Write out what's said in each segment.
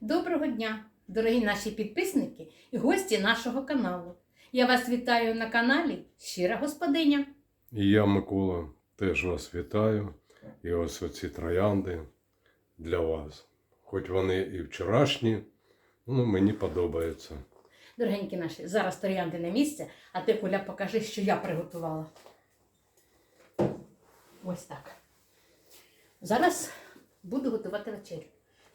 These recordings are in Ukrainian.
Доброго дня, дорогі наші підписники і гості нашого каналу. Я вас вітаю на каналі Щира Господиня. І я, Микола, теж вас вітаю. І ось оці троянди для вас. Хоч вони і вчорашні, ну мені подобається. Дорогенькі наші, зараз троянди на місце, а ти, Коля, покажи, що я приготувала. Ось так. Зараз буду готувати вечерю.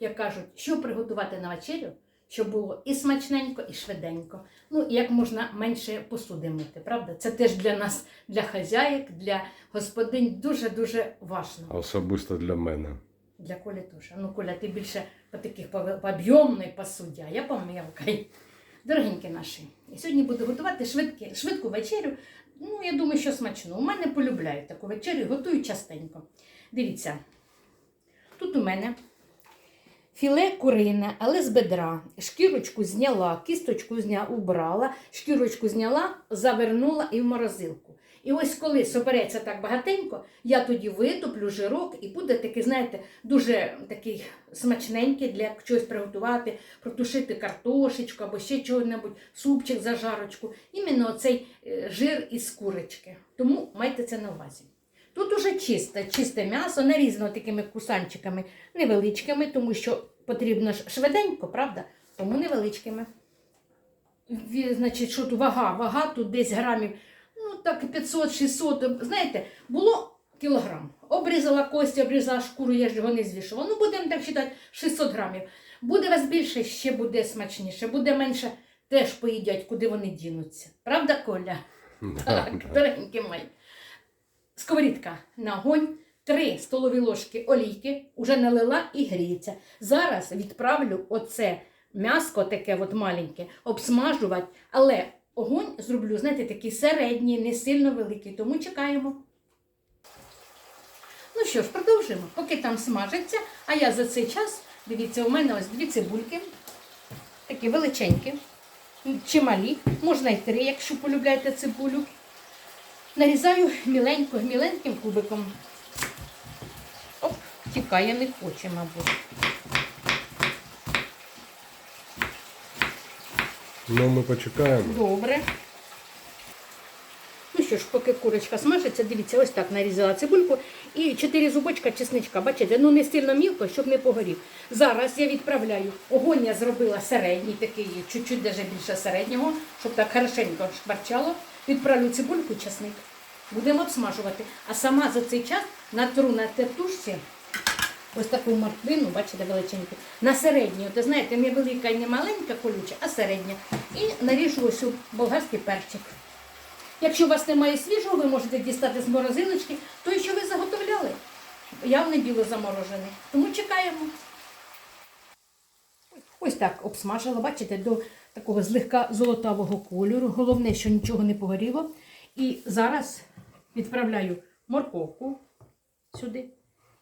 Як кажуть, що приготувати на вечерю, щоб було і смачненько, і швиденько. Ну, і як можна менше посуди мити, правда? Це теж для нас, для хазяїк, для господинь дуже-дуже важливо. Особисто для мене. Для Колі теж. Ну, Коля, ти більше по таких по, об'ємної посуді, а я по мелкій. Дорогенькі наші, і сьогодні буду готувати швидкі, швидку вечерю. Ну, я думаю, що смачно. У мене полюбляють таку вечерю, готую частенько. Дивіться, тут у мене філе курине, але з бедра. Шкірочку зняла, кісточку зняла, убрала, шкірочку зняла, завернула і в морозилку. І ось коли собереться так багатенько, я тоді витоплю жирок і буде такий, знаєте, дуже такий смачненький для чогось приготувати, протушити картошечку або ще чого-небудь, супчик, зажарочку. Іменно цей жир із курочки. Тому майте це на увазі. Тут уже чисте, чисте м'ясо, нарізано такими кусанчиками невеличкими, тому що потрібно ж швиденько, правда? Тому невеличкими. Значить, що тут вага? Вага тут десь грамів, ну так 500-600, знаєте, було кілограм. Обрізала кості, обрізала шкуру, я ж його не звішувала. Ну, будемо так вважати, 600 грамів. Буде вас більше, ще буде смачніше, буде менше, теж поїдять, куди вони дінуться. Правда, Коля? Так, дорогенькі мої. Сковорідка на огонь, 3 столові ложки олійки, уже налила і гріється. Зараз відправлю оце м'яско таке от маленьке, обсмажувати, але огонь зроблю, знаєте, такий середній, не сильно великий, тому чекаємо. Ну що ж, продовжуємо. Поки там смажиться, а я за цей час, дивіться, у мене ось дві цибульки, такі величенькі, чималі, можна й три, якщо полюбляєте цибулю. Нарізаю міленько, міленьким кубиком. Оп, тікає, не хоче, мабуть. Ну, ми почекаємо. Добре. Ну що ж, поки курочка смажиться, дивіться, ось так нарізала цибульку і 4 зубочка чесничка. Бачите, ну не сильно мілко, щоб не погорів. Зараз я відправляю. Огонь я зробила середній, такий, чуть-чуть даже більше середнього, щоб так хорошенько шкварчало. Відправлю цибульку і чесник. Будемо обсмажувати. А сама за цей час натру на тертушці ось таку морквину, бачите, величеньку, на середню. Ти знаєте, не велика і не маленька колюча, а середня. І наріжу ось болгарський перчик. Якщо у вас немає свіжого, ви можете дістати з морозилочки, той, що ви заготовляли. Явно біло заморожений. Тому чекаємо. Ось так обсмажила, бачите, до такого злегка золотавого кольору. Головне, що нічого не погоріло. І зараз відправляю морковку сюди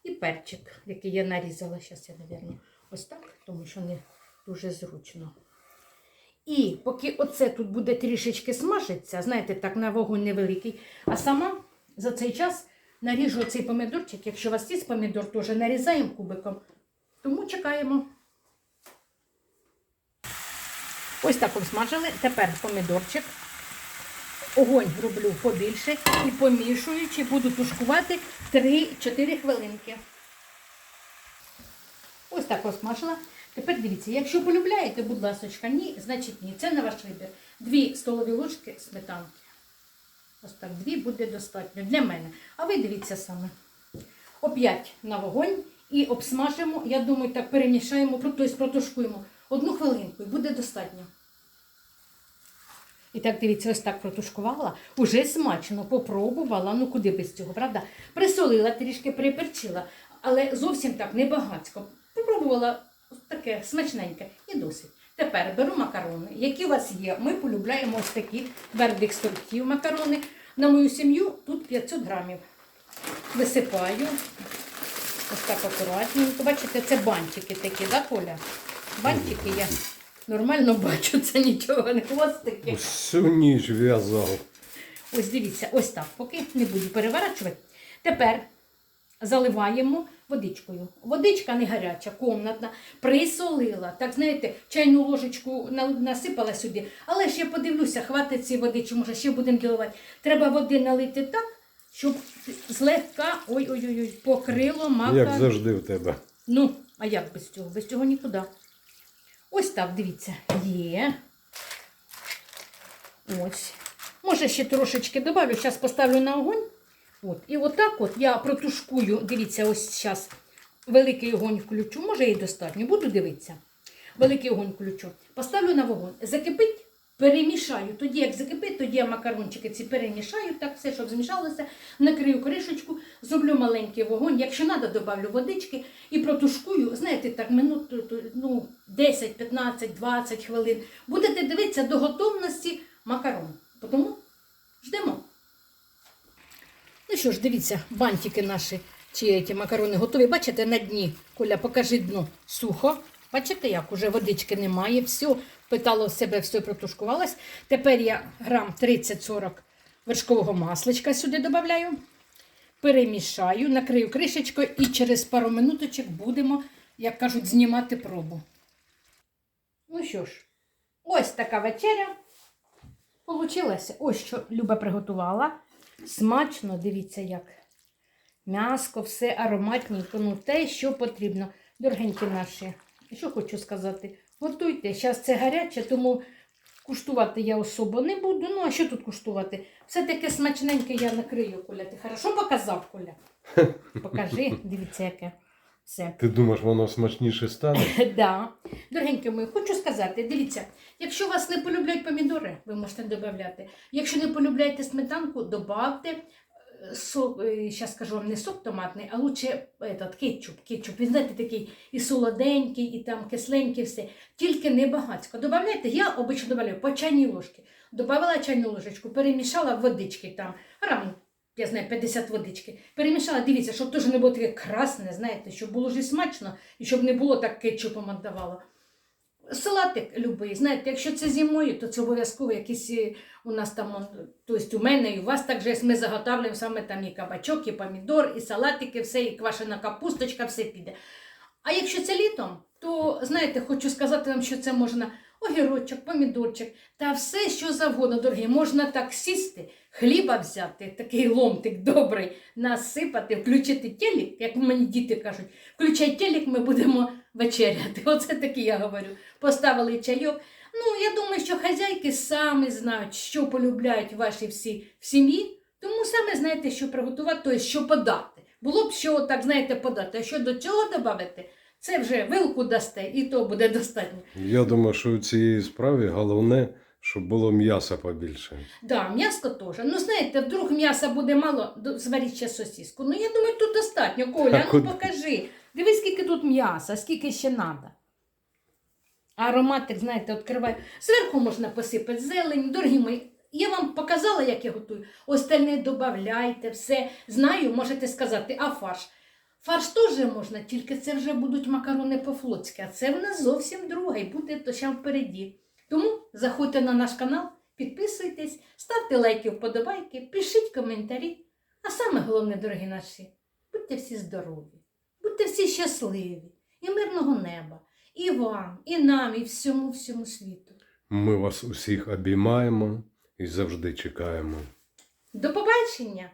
і перчик, який я нарізала. Зараз я, мабуть, ось так, тому що не дуже зручно. І поки оце тут буде трішечки смажиться, знаєте, так на вогонь невеликий, а сама за цей час наріжу цей помідорчик. Якщо у вас є помідор, теж нарізаємо кубиком. Тому чекаємо. Ось так обсмажили. Тепер помідорчик. Огонь роблю побільше і помішуючи, буду тушкувати 3-4 хвилинки. Ось так розмашила. Тепер дивіться, якщо полюбляєте, будь ласка, ні, значить ні. Це на ваш вибір. Дві столові ложки сметанки. Ось так, дві буде достатньо для мене. А ви дивіться саме. Оп'ять на вогонь і обсмажимо. Я думаю, так перемішаємо, тобто протушкуємо одну хвилинку і буде достатньо. І так, дивіться, ось так протушкувала. Уже смачно попробувала. Ну куди без цього, правда? Присолила, трішки приперчила, але зовсім так небагацько. Попробувала таке смачненьке і досить. Тепер беру макарони, які у вас є. Ми полюбляємо ось такі твердих сортів макарони. На мою сім'ю тут 500 грамів. Висипаю. Ось так акуратненько. Бачите, це бантики такі, да, Коля? Бантики я нормально бачу, це нічого не хвостики. Всю ніч в'язав. Ось дивіться, ось так, поки не буду переворачувати. Тепер заливаємо водичкою. Водичка не гаряча, комнатна, присолила. Так, знаєте, чайну ложечку насипала сюди. Але ж я подивлюся, хватить цієї води, чи може ще будемо доливати. Треба води налити так, щоб злегка ой-ой-ой, покрило мака. Як завжди в тебе. Ну, а як без цього? Без цього нікуди. Ось так, дивіться. Є. Ось. Може, ще трошечки добавлю. Зараз поставлю на огонь. От. І отак от я протушкую. Дивіться, ось зараз великий огонь включу. Може і достатньо. Буду дивитися. Великий огонь включу. Поставлю на вогонь. Закипить, перемішаю. Тоді, як закипить, тоді я макарончики ці перемішаю, так все, щоб змішалося. Накрию кришечку, зроблю маленький вогонь. Якщо треба, добавлю водички і протушкую, знаєте, так, минут ну, 10, 15, 20 хвилин. Будете дивитися до готовності макарон. Тому ждемо. Ну що ж, дивіться, бантики наші, чи ті макарони готові. Бачите, на дні, Коля, покажи дно, сухо. Бачите, як уже водички немає, все, питало себе, все протушкувалось. Тепер я грам 30-40 вершкового масличка сюди додаю. Перемішаю, накрию кришечкою і через пару минуточок будемо, як кажуть, знімати пробу. Ну що ж, ось така вечеря. Получилася. Ось що Люба приготувала. Смачно, дивіться, як. М'яско, все ароматненько, ну те, що потрібно. Дорогенькі наші. Що хочу сказати? Готуйте. Зараз це гаряче, тому куштувати я особо не буду. Ну, а що тут куштувати? Все таке смачненьке я накрию, Коля. Ти хорошо показав, Коля? Покажи, дивіться, яке. Все. Ти думаєш, воно смачніше стане? Да. Дорогенькі мої, хочу сказати, дивіться, якщо вас не полюбляють помідори, ви можете додати. Якщо не полюбляєте сметанку, додавте сок, зараз скажу вам не сок томатний, а лучше этот, кетчуп. кетчуп. Він знаєте, такий і солоденький, і там кисленький, все. Тільки не багатько. Добавляйте, я обично додаю по чайній ложці. Добавила чайну ложечку, перемішала водички там, грам, я знаю, 50 водички. Перемішала, дивіться, щоб теж не було таке красне, знаєте, щоб було і смачно, і щоб не було так кетчупом віддавало. Салатик любий, знаєте, якщо це зимою, то це обов'язково якийсь е, у нас там, тобто у мене і у вас так же ми заготовлюємо саме там і кабачок, і помідор, і салатики, все, і квашена капусточка, все піде. А якщо це літом, то знаєте, хочу сказати вам, що це можна огірочок, помідорчик та все, що завгодно, дорогі. Можна так сісти, хліба взяти, такий ломтик добрий, насипати, включити телек, як мені діти кажуть, включай телек, ми будемо вечеряти. Оце таке я говорю. Поставили чайок. Ну, я думаю, що хазяйки самі знають, що полюбляють ваші всі в сім'ї, тому саме знаєте, що приготувати, тобто що подати. Було б що так, знаєте, подати. А що до цього додати, це вже вилку дасте, і то буде достатньо. Я думаю, що у цій справі головне, щоб було м'яса побільше. Да, м'ясо теж. Ну, знаєте, вдруг м'яса буде мало, зваріть ще сосиску. Ну, я думаю, тут достатньо. Коля, ну покажи. Дивись, скільки тут м'яса, скільки ще треба. Ароматик, знаєте, відкриваю. Зверху можна посипати зелень. Дорогі мої, я вам показала, як я готую. Остальне додавайте, все. Знаю, можете сказати, а фарш. Фарш теж можна, тільки це вже будуть макарони по-флотськи, а це в нас зовсім друге і буде то ще впереді. Тому заходьте на наш канал, підписуйтесь, ставте лайки, вподобайки, пишіть коментарі. А саме головне, дорогі наші, будьте всі здорові, будьте всі щасливі і мирного неба. І вам, і нам, і всьому всьому світу. Ми вас усіх обіймаємо і завжди чекаємо. До побачення!